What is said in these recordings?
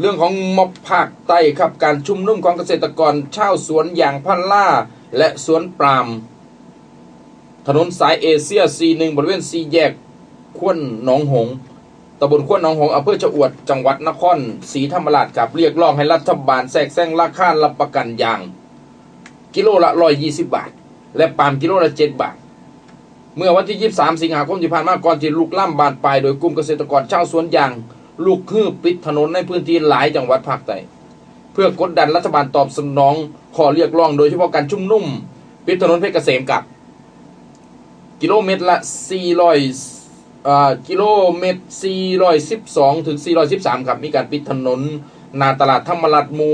เรื่องของม็อบภาคใต้ครับการชุมนุมของเกษตรกรชาวสวนยางพันล่า และสวนปาล์มถนนสายเอเชีย C1 บริเวณซีแยกควนหนองหงส์ตำบลควนหนองหงส์อำเภอชะอวดจังหวัดนครศรีธรรมราชครับเรียกร้องให้รัฐบาลแทรกแซงราคารับประกันยาง กิโลละ120บาท และปาล์มกิโลละ7บาท เมื่อวันที่ 23 สิงหาคมที่ผ่านมาก่อนที่ลุกล่ำบานปลายโดยกลุ่มเกษตรกรชาวสวนยาง ลูกคืบปิดถนนในพื้นที่หลายจังหวัดภาคใต้เพื่อกดดันรัฐบาลตอบสนองขอเรียกร้องโดยเฉพาะการชุมนุมปิดถนนเพชรเกษมกับ กิโลเมตรละ 400อ่ากิโลเมตร 412 ถึง 413 ครับ มีการปิดถนน นาตลาดธรรมรัตน์มู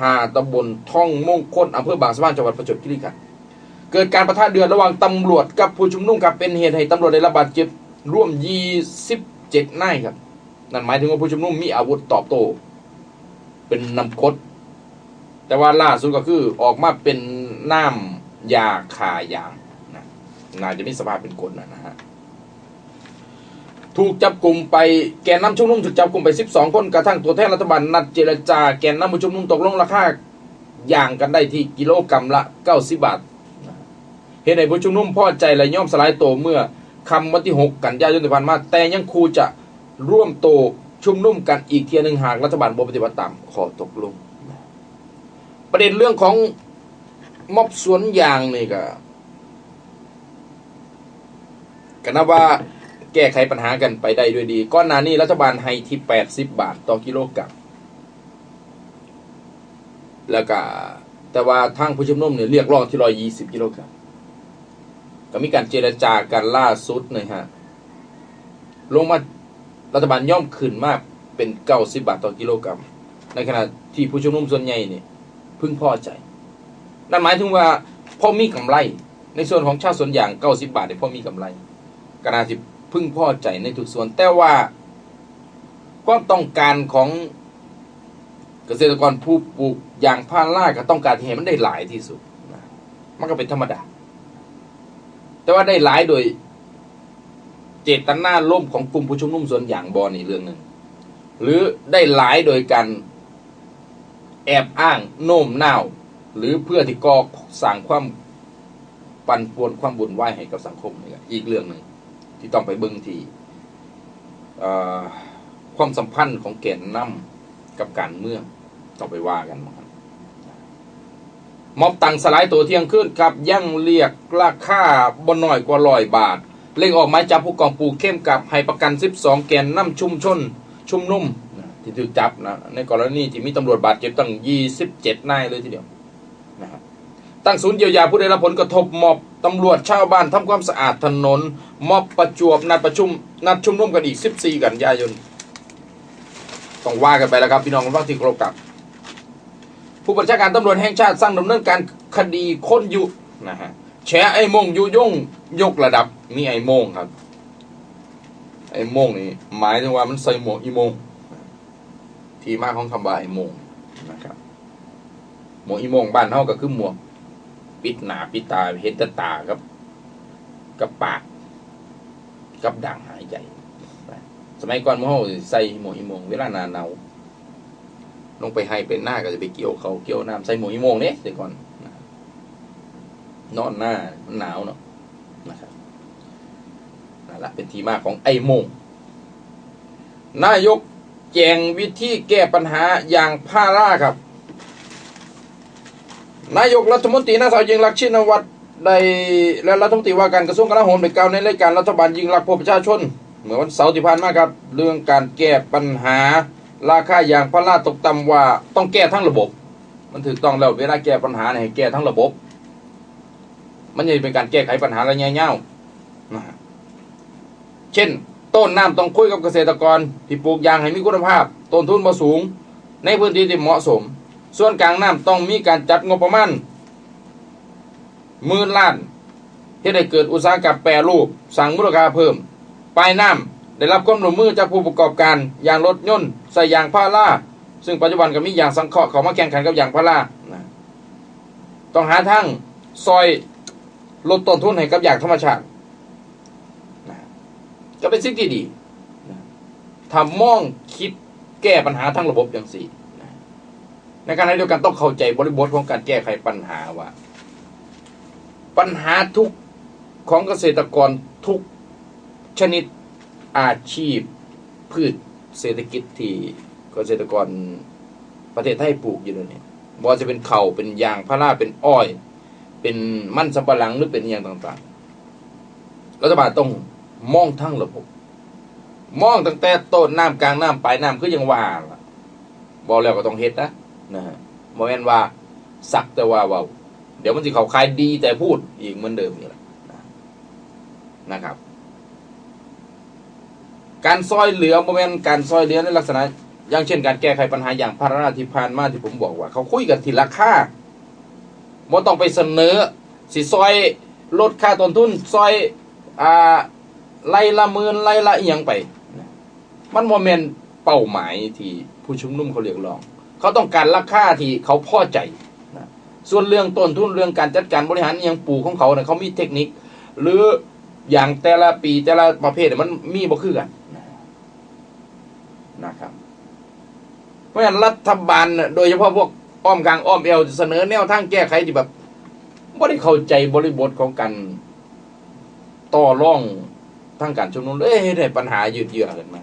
หาตำบลท่องมงคลอำเภอบางสะพานจังหวัดประจวบคีรีขันธ์เกิดการประทะเดือดระหว่างตำรวจกับผู้ชุมนุมครับเป็นเหตุให้ตำรวจได้รับบาดเจ็บร่วม 27 นายครับ นั่นหมายถึงว่าผู้ชุมนุมมีอาวุธตอบโต้เป็นนำคด แต่ว่าล่าสุดก็คือออกมาเป็นน้ำยาคายางนะน่าจะมีสภาพเป็นกฎนะนะฮะถูกจับกลุ่มไปแกนนำชุมนุมถูกจับกลุ่มไป 12 คนกระทั่งตัวแทนรัฐบาลนัดเจรจาแกนนำผู้ชุมนุมตกลงราคาอย่างกันได้ที่กิโลกรรัมละ90บาทเหตุใดผู้ชุมนุมพอใจและย่อมสลายตัวเมื่อคำวันที่ 6 กันยายนที่ผ่านมา แต่ยังคูจะ ร่วมโตชุมนุมกันอีกเทียหนึ่งหากรัฐบาลบ่ปฏิบัติตามขอตกลง ประเด็นเรื่องของม็อบสวนยางนี่ก็ก็นับว่าแก้ไขปัญหากันไปได้ด้วยดีก้อนหนานี้รัฐบาลให้ที่80บาทต่อกิโลกรัมแล้วก็แต่ว่าทางผู้ชุมนุมเนี่ยเรียกร้องที่120กิโลกรัมก็มีการเจรจากันล่าสุดนะฮะลงมา รัฐบาลย่อมขึ้นมากเป็น90บาทต่อกิโลกรัม ในขณะที่ผู้ชุมนุมส่วนใหญ่เนี่ยพึ่งพอใจ นั่นหมายถึงว่าพอมีกำไร ในส่วนของชาติส่วนอย่าง90บาทเนี่ยพอมีกำไรก็น่าจะพึงพอใจในทุกส่วน แต่ว่าความต้องการของเกษตรกรผู้ปลูกอย่างพาราก็ต้องการที่ให้มันได้หลายที่สุดมันก็เป็นธรรมดา แต่ว่าได้หลายโดย เจตนาล่มของกลุ่มผู้ชุมนุมส่วนอย่างบอนี่เรื่องหนึ่ง หรือได้หลายโดยการแอบอ้างโน้มน้าว หรือเพื่อที่ก่อสั่งความปั่นป่วนความบุญไหวให้กับสังคมนี่อีกเรื่องหนึ่งที่ต้องไปเบิ่งทีความสัมพันธ์ของแกนนำกับการเมืองต้องไปว่ากันมั้งม็อบตังสลายตัวเที่ยงคืนครับ ยังเรียกราคาบนหน่อยกว่าร้อยบาท เร่งออกหมายจับผู้กองปูเข้มกับให้ประกัน 12 แกนนำชุมชน ชุมนุ่มที่ถูกจับนะในกรณีที่มีตำรวจบาดเจ็บตั้ง 27 นายเลยทีเดียวนะครับตั้งศูนย์เยียวยาผู้ได้รับผลกระทบมอบตำรวจชาวบ้านทำความสะอาดถนน มอบประจวบนัดประชุมนัดชุมนุมกันอีก 14 กันยายนต้องว่ากันไปแล้วครับพี่น้องฟังที่คารพครับ ผู้บัญชาการตำรวจแห่งชาติสร้างดำเนินการคดีค้นยุนะฮะแฉไอ้มงยุยงยกระดับ มีไอ้โมงครับ ไอ้โมงนี่หมายถึงว่ามันใส่หมวกอีโมง ที่มาของคำว่าไอ้โมงนะครับ หมวกอีโมงบ้านเฮาก็คือหมวก ปิดหนาปิดตาเห็นแต่ตากับ กับปาก กับด่างหายใจ สมัยก่อนหมอใส่หมวกอีโมง เวลาหนาหนาวลงไปให้เป็นหน้าก็จะไปเกี่ยวเขาเกี่ยวน้ำใส่หมวกอีโมงเนี่ยแต่ก่อนนะครับนอนหน้ามันหนาวเนาะนะครับ นั่นแหละเป็นที่มาของไอ้โมงนายกแจงวิธีแก้ปัญหาอย่างพาราครับ นายกรัฐมนตรีนาสาวยิงรักชินวัตรได้และรัฐมนตรีว่าการกระทรวงกลาโหมได้กล่าวในรายการรัฐบาลยิงรักพประชาชน เมื่อวันเสาร์ที่ผ่านมาครับ เรื่องการแก้ปัญหาราคายางพาราตกต่ำว่าต้องแก้ทั้งระบบ มันถูกต้องแล้วเวลาแก้ปัญหาเนี่ยให้แก้ทั้งระบบ มันจะเป็นการแก้ไขปัญหาระยะยาวนะฮะ เช่น ต้นน้ำต้องคุยกับเกษตรกรที่ปลูกยางให้มีคุณภาพ ต้นทุนบ่สูง ในพื้นที่ที่เหมาะสม ส่วนกลางน้ำต้องมีการจัดงบประมาณหมื่นล้านที่ได้เกิดอุตสาหกรรมแปรรูปสั่งมูลค่าเพิ่ม ปลายน้ำได้รับความร่วมมือจากผู้ประกอบการยางรถยนต์ใส่ยางพาราซึ่งปัจจุบันก็มียางสังเคราะห์เขามาแข่งขันกับยางพาราต้องหาทางซอยลดต้นทุนให้กับยางธรรมชาติ ก็เป็นสิ่งที่ดีนะถ้ามองคิดแก้ปัญหาทั้งระบบอย่างสี่นะในขณะเดียวกันต้องเข้าใจบริบทของการแก้ไขปัญหาว่า ปัญหาทุกของเกษตรกรทุกชนิดอาชีพพืชเศรษฐกิจที่เกษตรกรประเทศไทยปลูกอยู่เนี่ยบ่ว่าจะเป็นเขาเป็นยางพาราเป็นอ้อย เป็นมันสำปะหลังหรือเป็นอย่างต่างๆรัฐบาลต้อง มองทั้งระบบ มองตั้งแต่ต้นน้ำกลางน้ำปลายน้ำคือยังว่าล่ะบอกแล้วก็ต้องเฮ็ดนะนะฮะโมเมนว่าสักแต่ว่าเว่าเดี๋ยวมันสิเขาคายดีแต่พูดอีกเหมือนเดิมนี่แหละนะครับ การซอยเหลือโมเมนการซอยเหลือในลักษณะอย่างเช่นการแก้ไขปัญหาอย่างพาราที่ผ่านมาที่ผมบอกว่า เขาคุยกันทีราคาบ่ต้องไปเสนอ สิซอยลดค่าต้นทุนซอยอ่า ไล่ละหมื่นไล่ละอียังไป มันโมเมนต์เป้าหมายที่ผู้ชุมนุมเขาเรียกร้อง เขาต้องการราคาที่เขาพอใจนะส่วนเรื่องต้นทุนเรื่องการจัดการบริหารยังปลูกของเขาเนี่ยเขามีเทคนิค หรืออย่างแต่ละปีแต่ละประเภทมันมีบ่คือกันนะครับ เพราะฉะนั้นรัฐบาลโดยเฉพาะพวกอ้อมกลางอ้อมเอวเสนอแนวทางแก้ไขที่แบบไม่ได้เข้าใจบริบทของการต่อร่อง ทางการชุมนุมเลยให้ได้ปัญหายืดเยื้อกันมา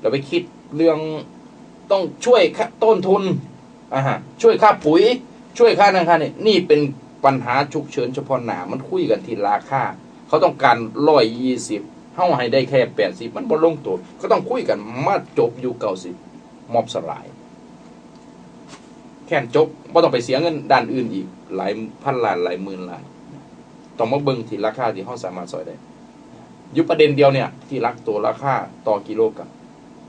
เราไปคิดเรื่องต้องช่วยค่าต้นทุนอ่าฮะช่วยค่าปุ๋ย ช่วยค่านั่นค่านี่นี่เป็นปัญหาฉุกเฉินเฉพาะหนามันคุยกันที่ราคาเขาต้องการร้อยยี่สิบเท่าให้ได้แค่แปดสิบมันบ่ลงตัว ก็ต้องคุยกันมาจบอยู่เก้าสิบมอบสลาย แค่จบไม่ต้องไปเสียเงินด้านอื่นอีก หลายพันล้านหลายหมื่นล้าน ต้องมาเบิ่งที่ราคาที่เขาสามารถซอยได้อยุประเด็นเดียวเนี่ย ที่รักตัวราคาต่อกิโลกรัม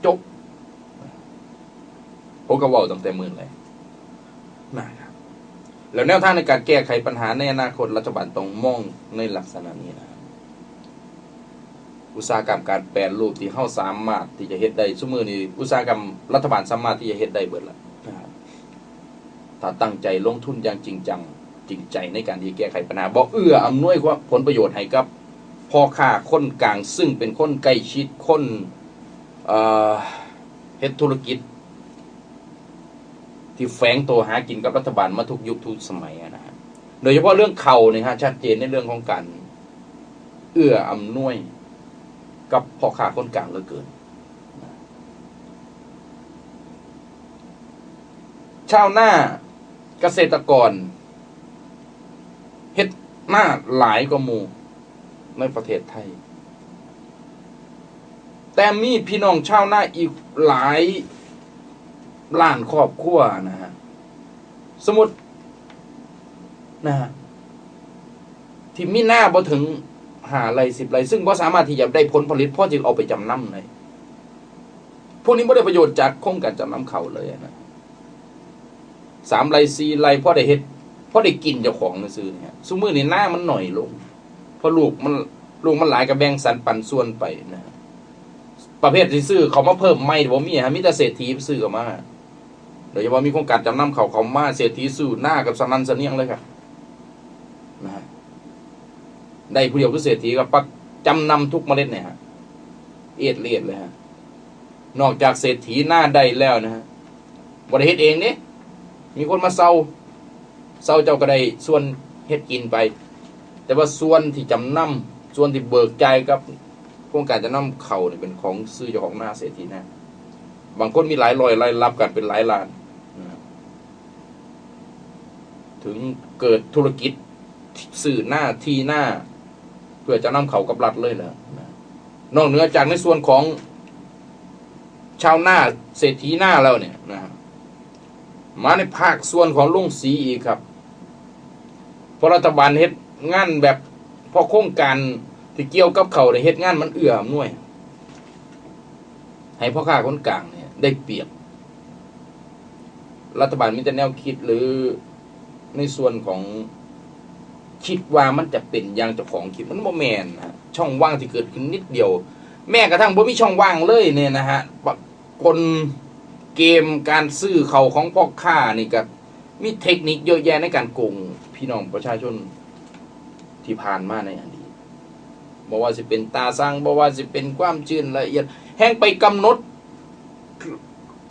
จบผมก็เว่าตั้งแต่หมื่นเลยนะครับแล้วแนวทางในการแก้ไขปัญหาในอนาคตรัฐบาลต้องมองในลักษณะนี้นะครับอุตสาหกรรมการแปรรูปที่เข้าสามารถที่จะเฮ็ดได้สมือนี้อุตสาหกรรมรัฐบาลสามารถที่จะเฮ็ดได้เบิดแล้วนะครับถ้าตั้งใจลงทุนอย่างจริงจัง จริงใจในการที่แก้ไขปัญหาบ่เอื้ออำนวยความผลประโยชน์ให้กับพ่อค้าคนกลางซึ่งเป็นคนใกล้ชิดคนเฮ็ดธุรกิจ ที่แฝงตัวหากินกับรัฐบาลมาทุกยุคทุกสมัยนะฮะโดยเฉพาะเรื่องเข่าเนี่ยฮะชัดเจนในเรื่องของการเอื้ออำนวยกับพ่อค้าคนกลางเหลือเกินชาวนาเกษตรกร หน้าหลายกว่าหมู่ในประเทศไทย แต่มีพี่น้องชาวนาอีกหลายล้านครอบครัวนะฮะสมมตินะฮะที่มีหน้าบ่ถึงหาไรสิบไรซึ่งบ่สามารถที่จะได้ผลผลิตพ่อจึงเอาไปจำนำเลยพวกนี้ไม่ได้ประโยชน์จากโครงการจำนำเขาเลยนะสามไรสี่ไรพ่อได้เฮ็ด พ่อได้กินเจ้าของซื้อเนี่ยซุมือในหน้ามันหน่อยลง เพราะลูกมันลูกมันหลายกับแบงสรรปันส่วนไปนะฮะประเภทที่ซื้อเขามาเพิ่มไม่บ่มีฮะมีแต่เศรษฐีซื้อเขามาโดยเฉพาะมีโครงการจำนำเขาเขามาเศรษฐีสู้หน้ากับสนันเสนียงเลยครับนะฮะได้ผู้เดียวคือเศรษฐีกับปักจำนำทุกเมล็ดเนี่ยฮะเอียดเลียดเลยฮะนอกจากเศรษฐีหน้าได้แล้วนะฮะบริเฮ็ดเองเนี่ยมีคนมาเซา เซาเจ้าก็ได้ส่วนเฮ็ดกินไป แต่ว่าส่วนที่จำนำส่วนที่เบิกใจกับโครงการจำนำเขาเนี่ยเป็นของซื้อเจ้าของหน้าเศรษฐีน้าบางคนมีหลายรอยรายรับกันเป็นหลายล้านถึงเกิดธุรกิจสื่อหน้าทีหน้า เพื่อจะนำเขากับรัฐเลยนะนอกเหนือจากในส่วนของชาวหน้าเศรษฐีหน้าแล้วเนี่ยนะมาในภาคส่วนของลุงสีอีกครับ เพราะรัฐบาลเฮ็ดงานแบบพอโครงการที่เกี่ยวกับเขาเนี่ยเฮ็ดงานมันเอื้ออำนวย ให้พ่อค้าคนกลางเนี่ย ได้เปรียบ รัฐบาลมีแต่แนวคิดหรือในส่วนของคิดว่ามันจะเป็นอย่างเจ้าของคิดมันโมแมนนะช่องว่างที่เกิดขึ้นนิดเดียว แม้กระทั่งบ่มีช่องว่างเลยเนี่ยนะฮะคนเกมการซื้อเขาของพ่อค้านี่ก็มีเทคนิคเยอะแยะในการโกง พี่น้องประชาชนที่ผ่านมาในอดีตบอกว่าสิเป็นตาสร้างบอกว่าสิเป็นความจืนละเอียด แห้งไปกำหนด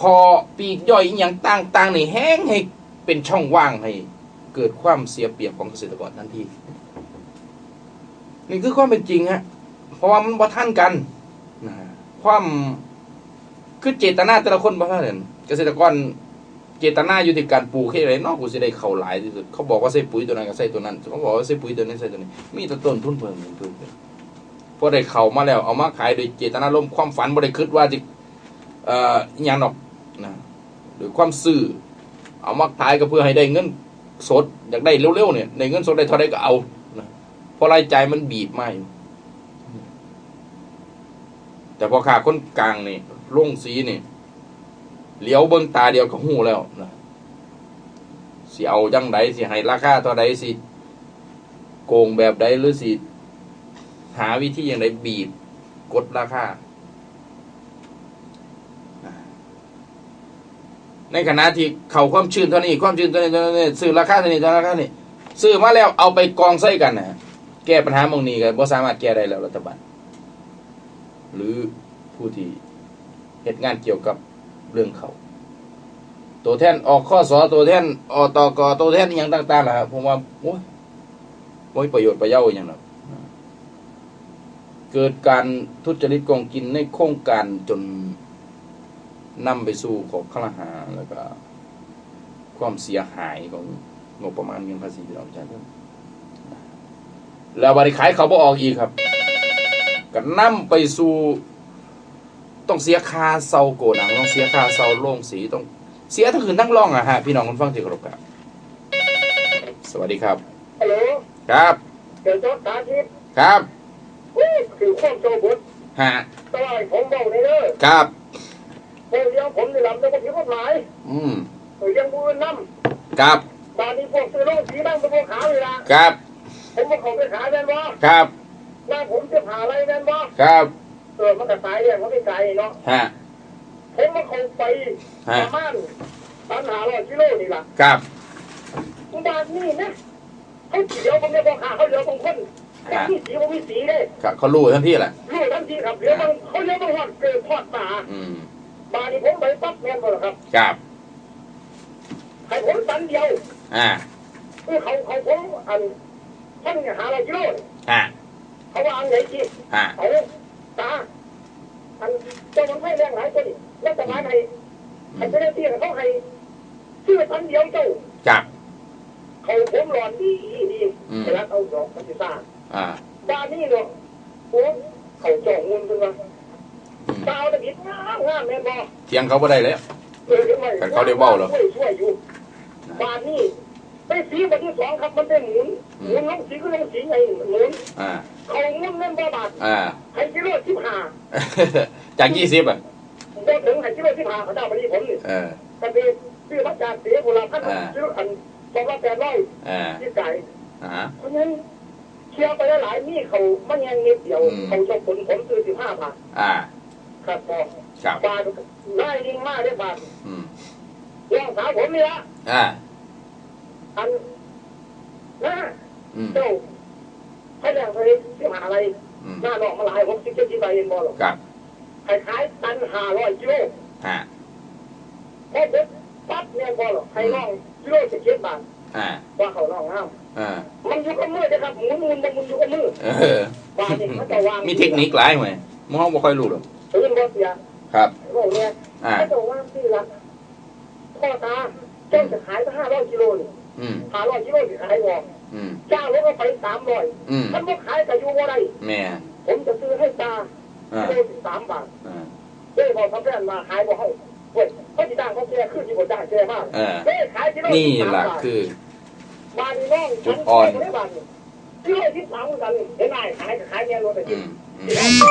คอปีกย่อยอย่างต่างๆนี่แห้งให้เป็นช่องว่างให้ เกิดความเสียเปรียบของเกษตรกรทันทีนี่คือความเป็นจริงฮะเพราะว่ามันบ่ท่านกันนะความคือเจตนาแต่ละคนบ่ท่านเกษตรกร เจตนาอยู่ที่การปลูกแค่ไรเนอกกูสิได้เข้าหลายที่สุดเขาบอกว่าใส่ปุ๋ยตัวนั้นก็ใส่ตัวนั้นเขาบอกว่าใส่ปุ๋ยตัวนี้ใส่ตัวนี้มีแต่ต้นทุนเพิ่มขึ้นเพิ่มขึ้นพอได้เข้ามาแล้วเอามาขายโดยเจตนารมความฝันบ่ได้คิดว่าจะเอ่อย่างดอกนะหรือความซื่อเอามาขายก็เพื่อให้ได้เงินสดอยากได้เร็วๆเนี่ยได้เงินสดได้เท่าใดก็เอานะเพราะรายจ่ายมันบีบมาอยู่แต่พอขาคนกลางนี่ลงสีนี่ เหลียวเบิ่งตาเดียวก็หูแล้วนะสิเอาจังใดสิให้ราคาเท่าใดสิโกงแบบใดหรือสิหาวิธีอย่างใดบีบกดราคาในขณะที่เขาความชื้นเท่านี้ความชื้นเท่านี้เท่านี้ซื้อราคาเท่านี้เท่านี้ราคานี้ซื้อมาแล้วเอาไปกองใส่กันนะแก้ปัญหาหมองนี้กันบ่สามารถแก้ได้แล้วรัฐบาลหรือผู้ที่เหตุงานเกี่ยวกับ เรื่องเขาตัวแทนออกข้อสอตัวแทนอตกตัวแทนอย่างต่างๆนะครับผมว่าโอ้ยโอ้ยประโยชน์ประเย้าอย่างนั้นเกิดการทุจริตโกงกินในโครงการจนนำไปสู่ของข้าราชการแล้วก็ ความเสียหายของงบประมาณเงินภาษีพี่น้องประชาชนแล้วบริขายเขาบ่ออกอีกครับก็นำไปสู่ ต้องเสียค่าเซาโกดังต้องเสียค่าเซาโล่งสีต้องเสียทั้งคืนทั้งร่องอะฮะพี่น้องคนฟังที่เคารพครับ สวัสดีครับฮัลโหลครับเดี๋ยวจอดสาธิตครับอู้คือข้อมโจบุตรฮะตลาดผมเบาในเด้อครับเดี๋ยวเลี้ยงผมนี่ลำแล้วก็ผิดกฎหมายอืมเลี้ยงมือน้ครับำตอนนี้พวกซื้อโรงสีบ้างเป็นพวกขาวเลยละครับผมมาเขาไปขายแม่นบ่ครับหน้าผมจะผ่าอะไรแม่นบ่ครับ เออมันก็สายเนี่ยมันไม่ไกลเนาะฮะผมมาเขาไปฮะประมาณปัญหาร้อยกิโลนี่ล่ะครับบ้านนี่นะเขาเดี๋ยวผมเนี่ยพวกขาเขาเหลือบางคนแต่ที่สีมันมีสีเลยครับเขารู้ทันทีแหละรู้ทันทีครับเหลือบางเขาเหลือบางหอดเกิดทอดตาอืมบ้านนี้ผมไปปั๊บแม่นบ่ล่ะครับ ครับให้ผมตันเดียว อ่าคือเขาเขาผมอันท่านเนี่ยหาเรากิโลเนี่ยฮะเขาว่าอันไหนจีฮะเขา ตาอันเจ้ามันให้แรงหลายตัวนี่แล้วแต่มาให้ให้เจ้าหน้าที่เขาให้ชื่อตันเดียวเจ้าครับเขาผมหลอนดีดีอืมแต่ละเอาดอกมันจะซ่าอ่าบ้านนี้เนาะโอ้เขาจ่องเงินเป็นว่าอืมดาวตะบิดงามงามแม่นบ่เทียงเขาบ่ได้แล้วเออเดี๋ยวไม่แต่เขาได้เว้าเหรอช่วยช่วยอยู่บ้านนี้ ไปสีบันที่สองครับมันได้หมุนหมุนลงสีก็ลงสีไงหมุนอ่าเขาเงินเงินบ่บาทอ่าให้กิโลสิบห้าจากยี่สิบอะบ่ถึงให้กิโลสิบห้าเขาได้มาที่ผมนี่เออก็คือซื้อมาจากเสียโบราณท่านอ่าซื้ออันสองร้อยแปดร้อยอ่าที่ไก่อ่าเพราะฉะนั้นเชียร์ไปหลายๆนี่เขามันยังนิดเดียวอืมเขาจะผลผมซื้อสิบห้าบาทอ่าครับพอครับบาทได้ยิ่งมากได้บาทอืมเรื่องสาวผมนี่ละอ่า อันนะอืมเจ้าให้แรงไปสิบห้าอะไรอืมหน้าหนอกมาหลายหกสิบเจ็ดสิบใบเองบ่หรอกครับให้ขายตันห้าร้อยกิโลฮะพอเด็ดปั๊บเนี่ยบ่หรอกให้น้องกิโลสิบเจ็ดบาทอ่าว่าเขาน้องห้ามอ่ามันอยู่กับมือนะครับหมุนหมุนมันอยู่กับมือเออว่านี่มันจะวางมีเทคนิคหลายไหมมองบ่ค่อยรู้หรอกตื่นบ่เสียครับบอกเนี่ยอ่าเขาจะวางที่ละพ่อตาเจ้าจะขายไปห้าร้อยกิโลนี่อืม ห้าร้อยกิโลสิขายบ่อืมจ้างรถก็ไปสามร้อยอืมท่านบ่ขายก็อยู่บ่ได้แม่ผมจะซื้อให้ตาอ่ากิโลสิสามบาทอ่าเฮ้ยพอทำแฟนมาขายบ่ให้เว้ยเขาสิจ้างเขาแก่ขึ้นที่บ่จ้างแก่มากเออเฮ้ยขายกิโลนี่สิบสามล่ะบาทคือบาทนี่น้องจุดอ่อนฉัขายได้บาทนี่กิโลสิบสามเหมือนกันเห็นไหมขายก็ขายแน่รถไปอืกินมอืม